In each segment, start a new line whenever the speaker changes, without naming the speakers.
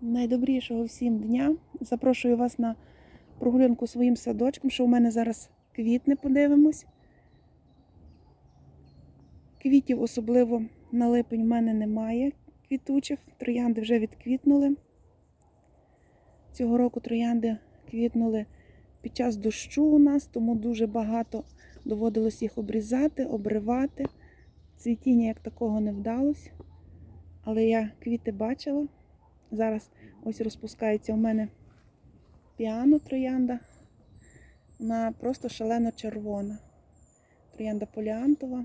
Найдобрішого всім дня. Запрошую вас на прогулянку своїм садочком, що у мене зараз квітне, подивимось. Квітів особливо на липень в мене немає квітучих. Троянди вже відквітнули. Цього року троянди квітнули під час дощу у нас, тому дуже багато доводилось їх обрізати, обривати. Цвітіння як такого не вдалося. Але я квіти бачила. Зараз ось розпускається у мене піано троянда. Вона просто шалено червона. Троянда поліантова.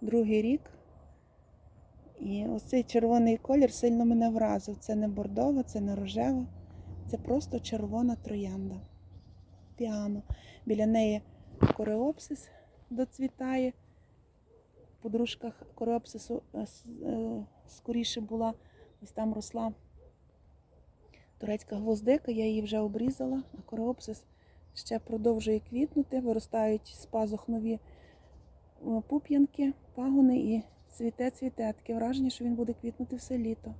Другий рік. І ось цей червоний колір сильно мене вразив. Це не бордова, це не рожева. Це просто червона троянда. Піано. Біля неї кореопсис доцвітає. По дружках кореопсису е, е, скоріше була, ось там росла турецька гвоздика, я її вже обрізала, а кореопсис ще продовжує квітнути, виростають з пазух нові е, пуп'янки, пагони і цвіте, цвіте. Таке враження, що він буде квітнути все літо.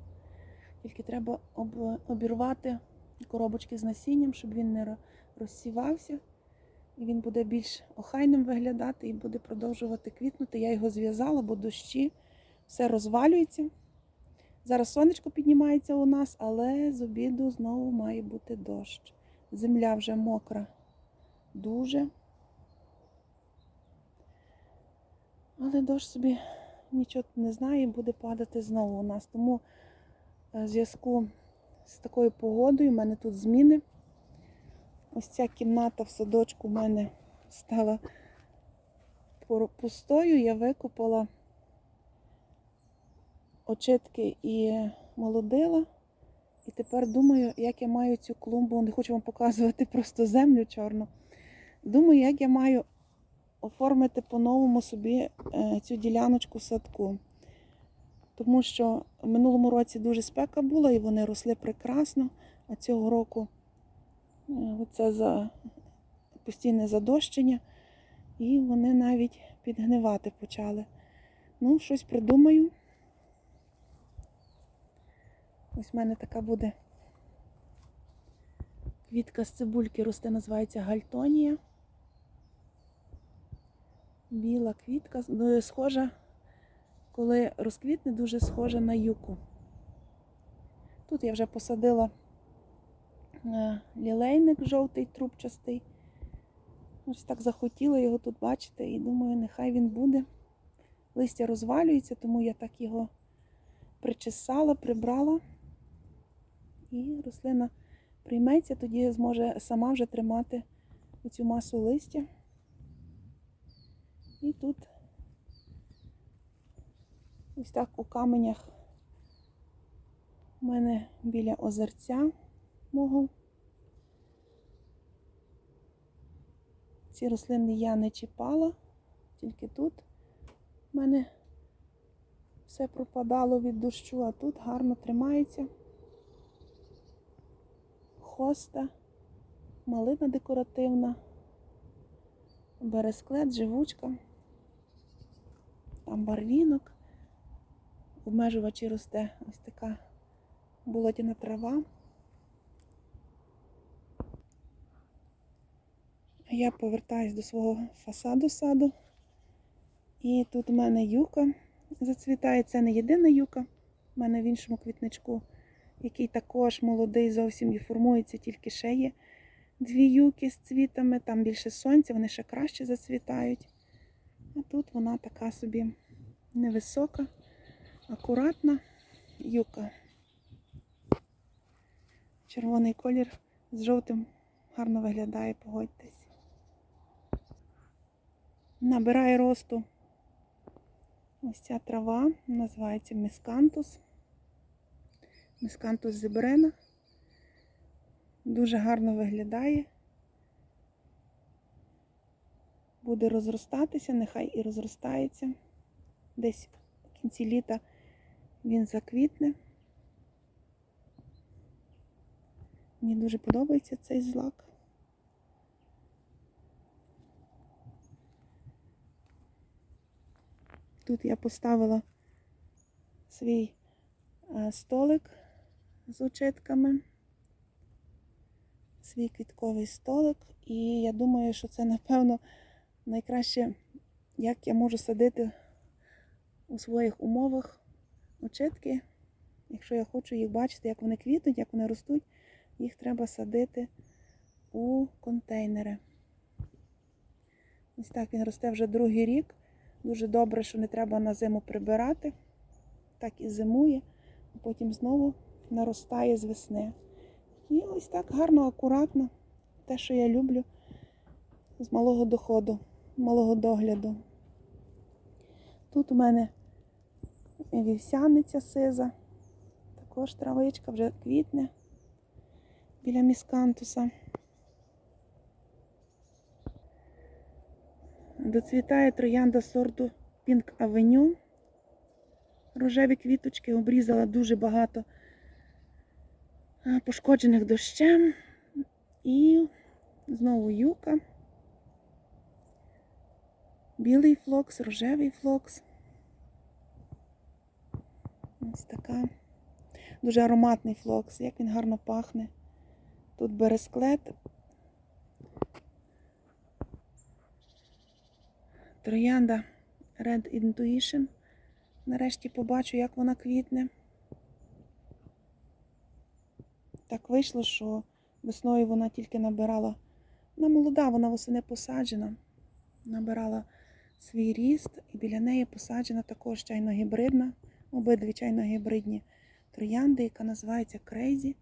Тільки треба об- обірвати коробочки з насінням, щоб він не розсівався. І він буде більш охайним виглядати і буде продовжувати квітнути. Я його зв'язала, бо дощі все розвалюється. Зараз сонечко піднімається у нас, але з обіду знову має бути дощ. Земля вже мокра дуже. Але дощ собі нічого не знає і буде падати знову у нас. Тому е, в зв'язку з такою погодою в мене тут зміни. Ось ця кімната в садочку в мене стала пустою. Я викопала очитки і молодила. І тепер думаю, як я маю цю клумбу, не хочу вам показувати просто землю чорну. Думаю, як я маю оформити по-новому собі е, цю діляночку садку. Тому що в минулому році дуже спека була і вони росли прекрасно, а цього року е, оце за постійне задощення, і вони навіть підгнивати почали. Ну, щось придумаю. Ось в мене така буде квітка з цибульки росте, називається гальтонія. Біла квітка, ну, схожа, коли розквітне, дуже схожа на юку. Тут я вже посадила е, лілейник жовтий, трубчастий. Ось так захотіла його тут бачити і думаю, нехай він буде. Листя розвалюється, тому я так його причесала, прибрала. І рослина прийметься, тоді зможе сама вже тримати цю масу листя. І тут ось так у каменях у мене біля озерця мого. Ці рослини я не чіпала, тільки тут в мене все пропадало від дощу, а тут гарно тримається. Хоста, малина декоративна, бересклет, живучка, там барвінок, обмежувачі росте ось така болотяна трава. Я повертаюсь до свого фасаду саду. І тут у мене юка зацвітає. Це не єдина юка. У мене в іншому квітничку, який також молодий, зовсім і формується, тільки ще є дві юки з цвітами. Там більше сонця, вони ще краще зацвітають. А тут вона така собі невисока, акуратна юка. Червоний колір з жовтим гарно виглядає, погодьтесь. Набирає росту ось ця трава, називається мискантус. Мискантус зебрена. Дуже гарно виглядає. Буде розростатися, нехай і розростається. Десь в кінці літа він заквітне. Мені дуже подобається цей злак. Тут я поставила свій е, столик з очитками, свій квітковий столик. І я думаю, що це, напевно, найкраще, як я можу садити у своїх умовах очитки. Якщо я хочу їх бачити, як вони квітнуть, як вони ростуть, їх треба садити у контейнери. Ось так він росте вже другий рік. Дуже добре, що не треба на зиму прибирати. Так і зимує, а потім знову наростає з весни. І ось так гарно, акуратно. Те, що я люблю з малого доходу, малого догляду. Тут у мене вівсяниця сиза, також травичка вже квітне біля міскантуса. Доцвітає троянда сорту Pink Avenue. Рожеві квіточки обрізала дуже багато пошкоджених дощем. І знову юка. Білий флокс, рожевий флокс. Ось така. Дуже ароматний флокс, як він гарно пахне. Тут бересклет. Троянда Red Intuition. Нарешті побачу, як вона квітне. Так вийшло, що весною вона тільки набирала. Вона молода, вона восени посаджена. Набирала свій ріст, і біля неї посаджена також чайно-гібридна, обидві чайно-гібридні троянди, яка називається Crazy.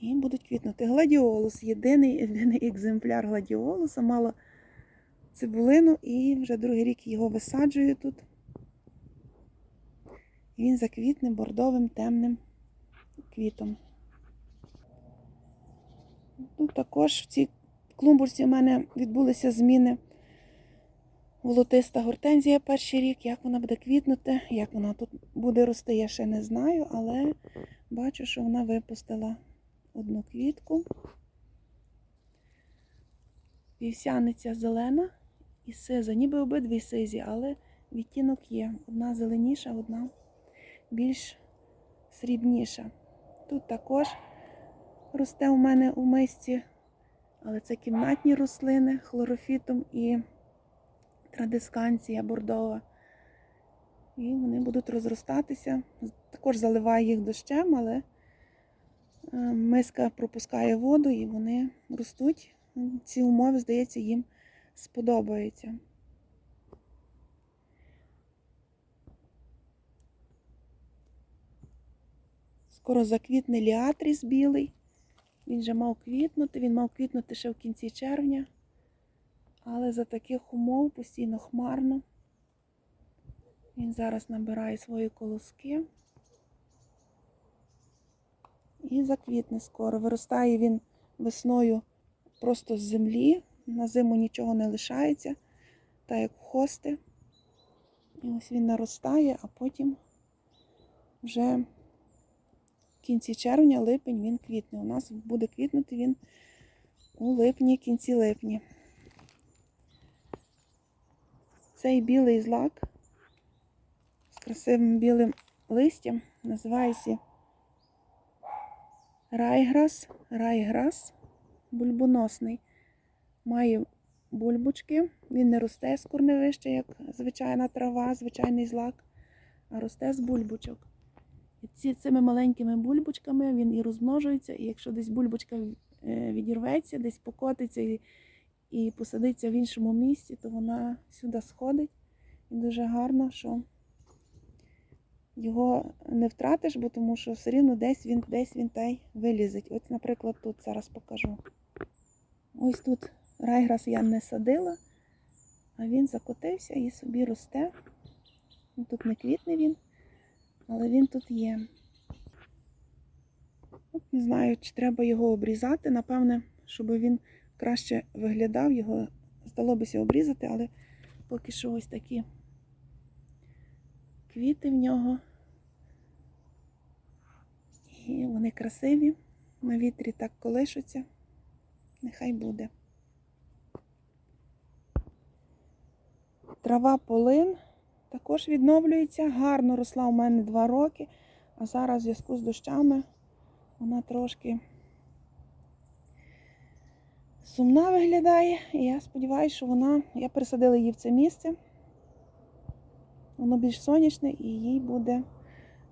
І будуть квітнути. Гладіолус, єдиний, єдиний екземпляр гладіолуса, мала цибулину і вже другий рік його висаджую тут. Він заквітне бордовим темним квітом. Тут також в цій клумбурці у мене відбулися зміни. Волотиста гортензія перший рік, як вона буде квітнути, як вона тут буде рости, я ще не знаю, але бачу, що вона випустила одну квітку. Вівсяниця зелена і сиза, ніби обидві сизі, але відтінок є. Одна зеленіша, одна більш срібніша. Тут також росте у мене у мисці, але це кімнатні рослини хлорофітом і традисканція бордова. І вони будуть розростатися. Також заливаю їх дощем, але е, миска пропускає воду і вони ростуть. Ці умови, здається, їм сподобаються. Скоро заквітне ліатріс білий. Він вже мав квітнути, він мав квітнути ще в кінці червня. Але за таких умов постійно хмарно. Він зараз набирає свої колоски. І заквітне скоро. Виростає він весною просто з землі. На зиму нічого не лишається, так як хости. І ось він наростає, а потім вже в кінці червня, липень він квітне. У нас буде квітнути він у липні, кінці липні. Цей білий злак з красивим білим листям називається райграс, райграс бульбоносний. Має бульбочки, він не росте з корневища, як звичайна трава, звичайний злак, а росте з бульбочок. І ці, цими маленькими бульбочками він і розмножується, і якщо десь бульбочка е, відірветься, десь покотиться і, і посадиться в іншому місці, то вона сюди сходить. І дуже гарно, що його не втратиш, бо тому що все рівно десь він десь він та й вилізить. Ось, наприклад, тут зараз покажу. Ось тут райграс я не садила, а він закотився і собі росте. Тут не квітне він, але він тут є. От не знаю, чи треба його обрізати. Напевне, щоб він краще виглядав, його здалося обрізати, але поки що ось такі квіти в нього. І вони красиві, на вітрі так колишуться. Нехай буде. Трава полин також відновлюється. Гарно росла у мене два роки, а зараз в зв'язку з дощами вона трошки сумна виглядає. І я сподіваюся, що вона. Я пересадила її в це місце. Воно більш сонячне і їй буде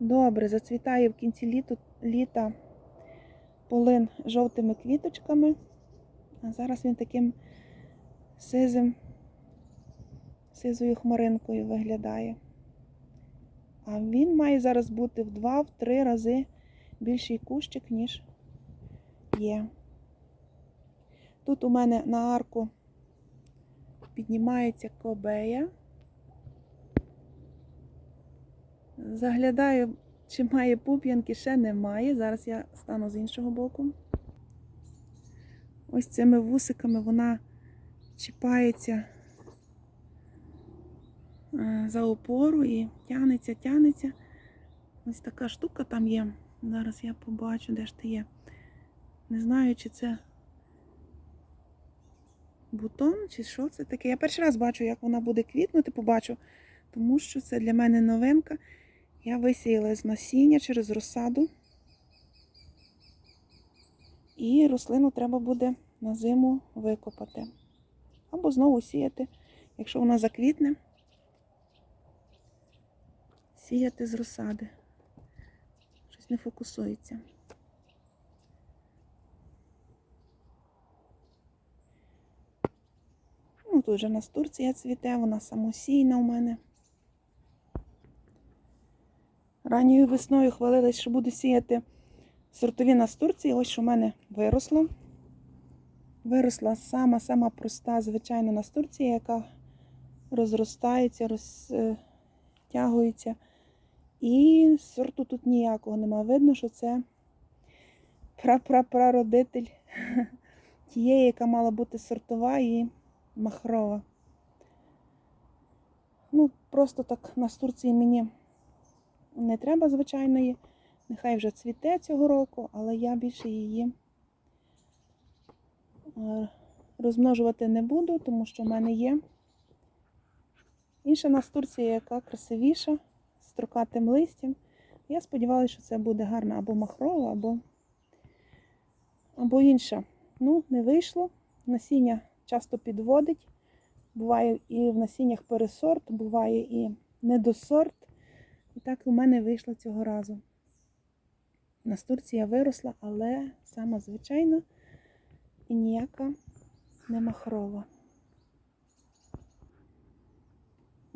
добре. Зацвітає в кінці літу, літа полин жовтими квіточками. А зараз він таким сизим, сизою хмаринкою виглядає. А він має зараз бути в два-три рази більший кущик, ніж є. Тут у мене на арку піднімається кобея. Заглядаю, чи має пуп'янки, ще немає. Зараз я стану з іншого боку. Ось цими вусиками вона чіпається за опору і тянеться, тянеться. Ось така штука там є. Зараз я побачу, де ж ти є. Не знаю, чи це бутон, чи що це таке. Я перший раз бачу, як вона буде квітнути, побачу, тому що це для мене новинка. Я висіяла з насіння через розсаду. І рослину треба буде на зиму викопати. Або знову сіяти, якщо вона заквітне, сіяти з розсади. Щось не фокусується. Ну, тут вже настурція цвіте, вона самосійна у мене. Ранньою весною хвалилась, що буду сіяти сортові настурції. Ось що в мене виросло. Виросла сама-сама проста, звичайна настурція, яка розростається, розтягується. І сорту тут ніякого нема. Видно, що це прапрапрародитель тієї, яка мала бути сортова і махрова. Ну, просто так настурції мені не треба звичайної. Нехай вже цвіте цього року, але я більше її е, розмножувати не буду, тому що в мене є інша настурція, яка красивіша, строкатим листям. Я сподівалася, що це буде гарна або махрова, або, або інша. Ну, не вийшло. Насіння часто підводить. Буває і в насіннях пересорт, буває і недосорт. І так у мене вийшло цього разу. Настурція виросла, але сама звичайна і ніяка не махрова.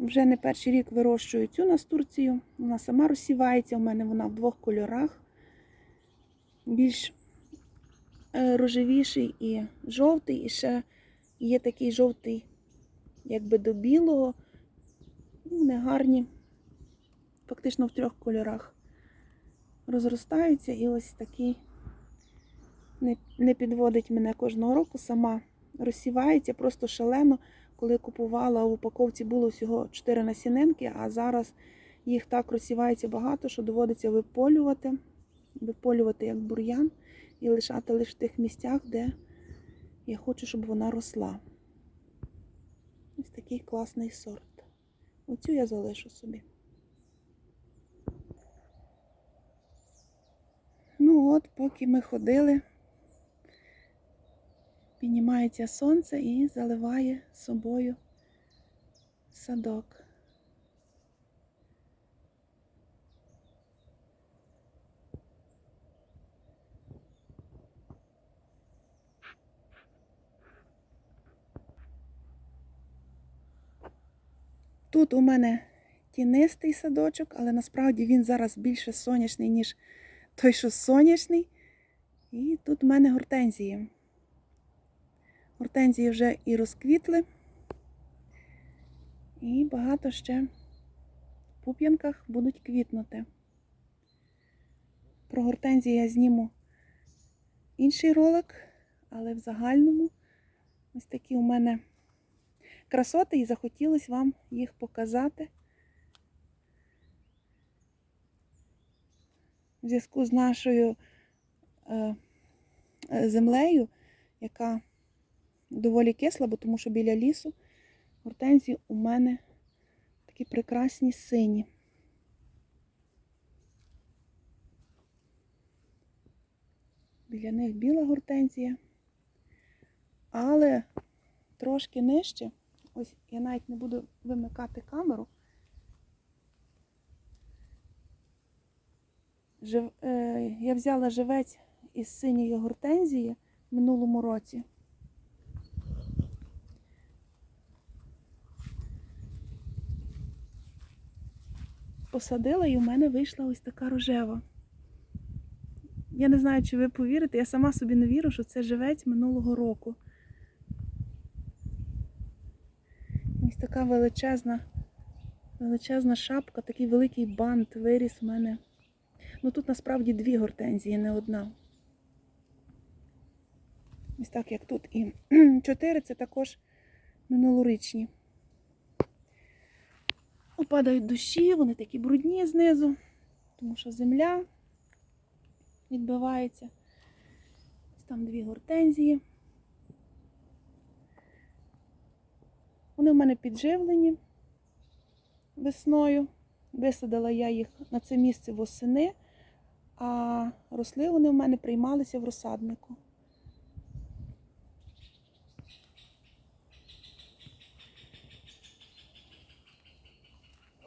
Вже не перший рік вирощую цю настурцію. Вона сама розсівається, у мене вона в двох кольорах. Більш е, рожевіший і жовтий, і ще є такий жовтий, якби до білого. Вони гарні фактично в трьох кольорах. Розростаються і ось такий не підводить мене кожного року, сама розсівається просто шалено. Коли купувала в упаковці було всього 4 насінинки, а зараз їх так розсівається багато, що доводиться виполювати, виполювати як бур'ян і лишати лише в тих місцях, де я хочу, щоб вона росла. Ось такий класний сорт. Оцю я залишу собі. Ну от, поки ми ходили, піднімається сонце і заливає собою садок. Тут у мене тінистий садочок, але насправді він зараз більше сонячний, ніж той, що сонячний. І тут в мене гортензії. Гортензії вже і розквітли. І багато ще в пуп'янках будуть квітнути. Про гортензії я зніму інший ролик, але в загальному ось такі у мене красоти і захотілося вам їх показати. в зв'язку з нашою е, землею, яка доволі кисла, бо тому що біля лісу гортензії у мене Такі прекрасні сині. Біля них біла гортензія. Але трошки нижче, ось я навіть не буду вимикати камеру. Жив, е, я взяла живець із синьої гортензії в минулому році. Посадила і в мене вийшла ось така рожева. Я не знаю, чи ви повірите, я сама собі не вірю, що це живець минулого року. Ось така величезна, величезна шапка, такий великий бант виріс у мене. Ну тут насправді дві гортензії, не одна. Ось так, як тут. І чотири це також минулорічні. Опадають дощі, вони такі брудні знизу, тому що земля відбивається. Там дві гортензії. Вони в мене підживлені весною. Висадила я їх на це місце восени, а росли вони в мене приймалися в розсаднику.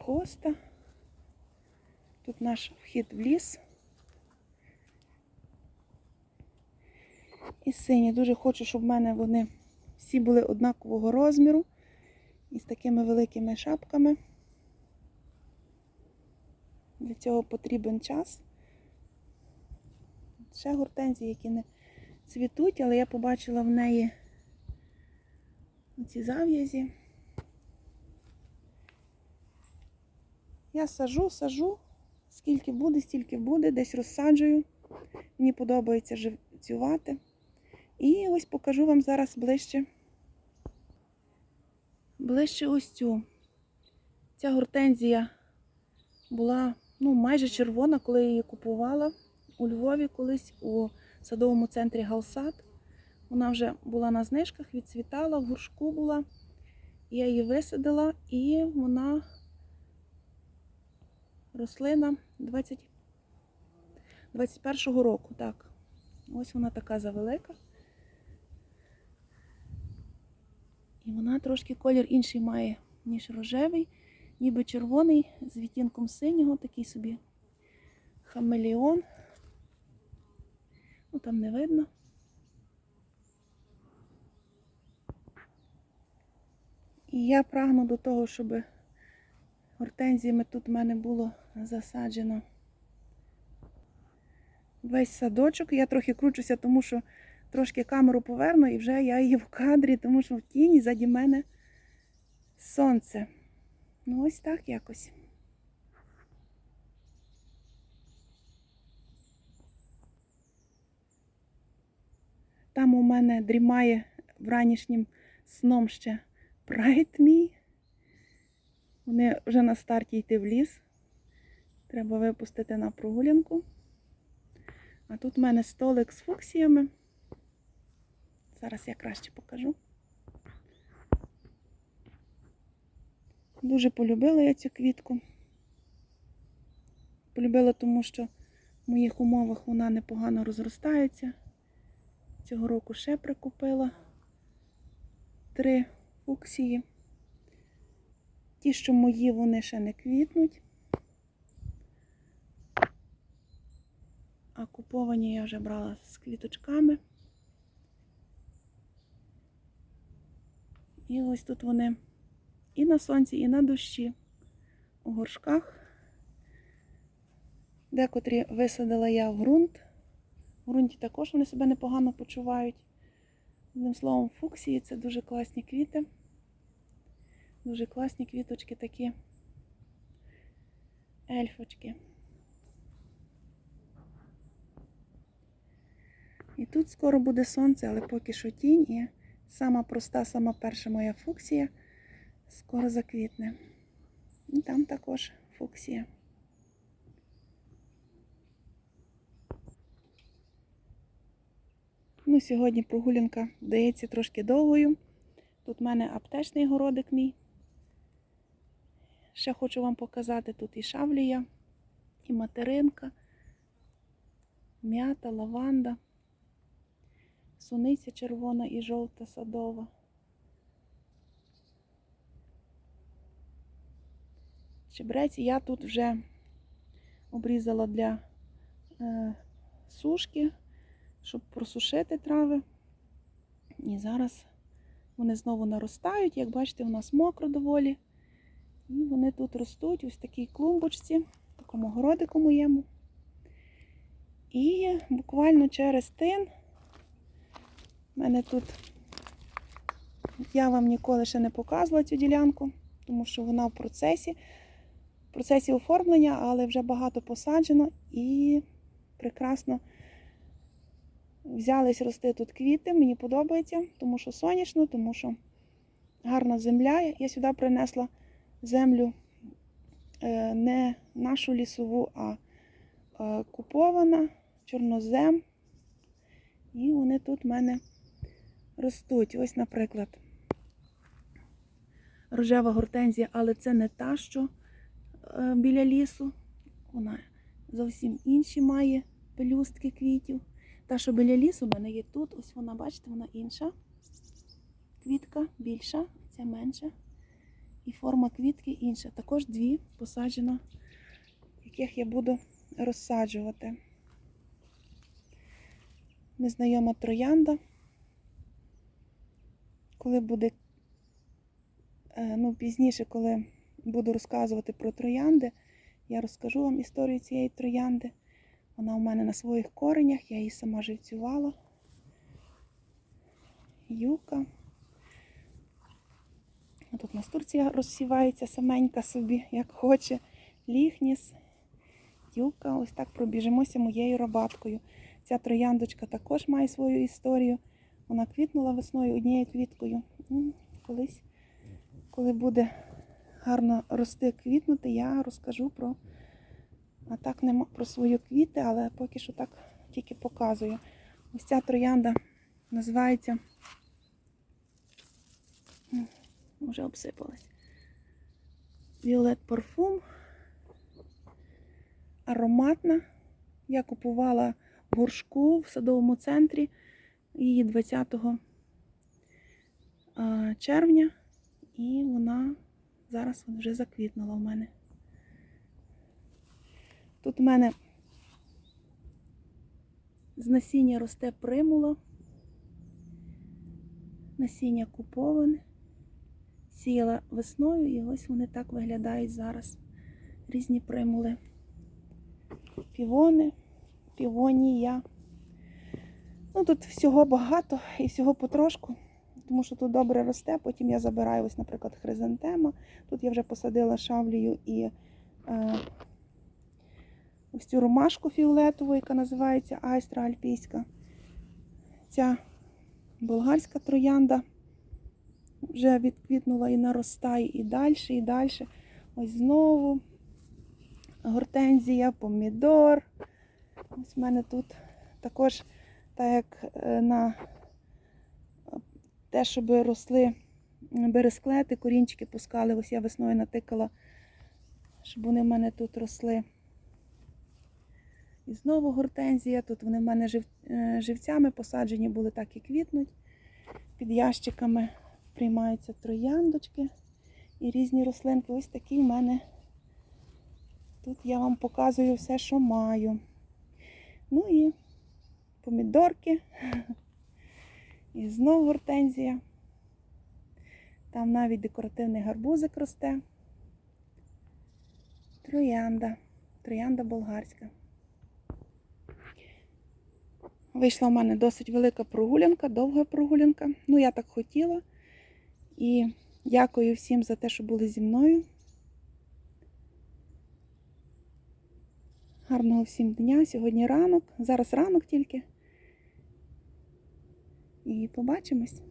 Хоста. Тут наш вхід в ліс. І сині. Дуже хочу, щоб в мене вони всі були однакового розміру і з такими великими шапками. Для цього потрібен час. Ще гортензії, які не цвітуть, але я побачила в неї ці зав'язі. Я сажу, сажу, скільки буде, стільки буде, десь розсаджую. Мені подобається живцювати. І ось покажу вам зараз ближче. Ближче ось цю. Ця гортензія була ну, майже червона, коли я її купувала у Львові колись у садовому центрі Галсад. Вона вже була на знижках, відцвітала, в горшку була. Я її висадила і вона рослина 20... 21-го року. Так. Ось вона така завелика. І вона трошки колір інший має, ніж рожевий, ніби червоний з відтінком синього, такий собі хамелеон. Ну там не видно. І я прагну до того, щоб гортензіями тут в мене було засаджено весь садочок. Я трохи кручуся, тому що трошки камеру поверну і вже я її в кадрі, тому що в тіні заді мене сонце. Ну, ось так якось. Там у мене дрімає вранішнім сном ще прайд мій. Вони вже на старті йти в ліс. Треба випустити на прогулянку. А тут в мене столик з фуксіями. Зараз я краще покажу. Дуже полюбила я цю квітку. Полюбила, тому що в моїх умовах вона непогано розростається. Цього року ще прикупила три фуксії. Ті, що мої, вони ще не квітнуть. А куповані я вже брала з квіточками. І ось тут вони і на сонці, і на дощі у горшках. Декотрі висадила я в ґрунт. В ґрунті також вони себе непогано почувають. Одним словом, фуксії це дуже класні квіти. Дуже класні квіточки такі ельфочки. І тут скоро буде сонце, але поки що тінь і сама проста, сама перша моя фуксія скоро заквітне. І там також фуксія. Ну, сьогодні прогулянка вдається трошки довгою. Тут в мене аптечний городик мій. ще хочу вам показати тут і шавлія, і материнка, м'ята, лаванда, суниця червона і жовта садова. Чебрець я тут вже обрізала для е, сушки, щоб просушити трави. І зараз вони знову наростають. Як бачите, у нас мокро доволі. І вони тут ростуть ось такій клумбочці, такому городику моєму. І буквально через тин в мене тут я вам ніколи ще не показувала цю ділянку, тому що вона в процесі, в процесі оформлення, але вже багато посаджено і прекрасно взялись рости тут квіти. Мені подобається, тому що сонячно, тому що гарна земля. Я сюди принесла землю е, не нашу лісову, а е, купована, чорнозем. І вони тут в мене ростуть. Ось, наприклад, рожева гортензія, але це не та, що е, біля лісу. Вона зовсім інші має пелюстки квітів. Та, що біля лісу, в мене є тут. Ось вона, бачите, вона інша. Квітка більша, ця менша. І форма квітки інша. Також дві посаджено, яких я буду розсаджувати. Незнайома троянда. Коли буде, е, ну, пізніше, коли буду розказувати про троянди, я розкажу вам історію цієї троянди. Вона у мене на своїх коренях, я її сама живцювала. Юка. Тут настурція розсівається саменька собі, як хоче. Ліхніс, юка. Ось так пробіжимося моєю рабаткою. Ця трояндочка також має свою історію. Вона квітнула весною однією квіткою. Ну, Колись, коли буде гарно рости квітнути, я розкажу про. А так нема про свої квіти, але поки що так тільки показую. Ось ця троянда називається. Вже обсипалась. Віолет парфум. Ароматна. Я купувала в горшку в садовому центрі її 20 червня. І вона зараз вже заквітнула в мене. Тут в мене з насіння росте примула, насіння куповане, сіяла весною і ось вони так виглядають зараз. Різні примули. Півони, півонія. Ну, тут всього багато і всього потрошку, тому що тут добре росте. Потім я забираю, ось, наприклад, хризантема. Тут я вже посадила шавлію і е, ось цю ромашку фіолетову, яка називається Айстра Альпійська. Ця болгарська троянда вже відквітнула і наростає і далі, і далі. Ось знову гортензія, помідор. Ось в мене тут також, так як е, на те, щоб росли бересклети, корінчики пускали. Ось я весною натикала, щоб вони в мене тут росли. І знову гортензія. Тут вони в мене жив, е, живцями посаджені були, так і квітнуть. Під ящиками приймаються трояндочки і різні рослинки. Ось такі в мене. Тут я вам показую все, що маю. Ну і помідорки. І знову гортензія. Там навіть декоративний гарбузик росте. Троянда. Троянда болгарська. Вийшла в мене досить велика прогулянка, довга прогулянка. Ну, я так хотіла. І дякую всім за те, що були зі мною. Гарного всім дня. Сьогодні ранок. Зараз ранок тільки. І побачимось.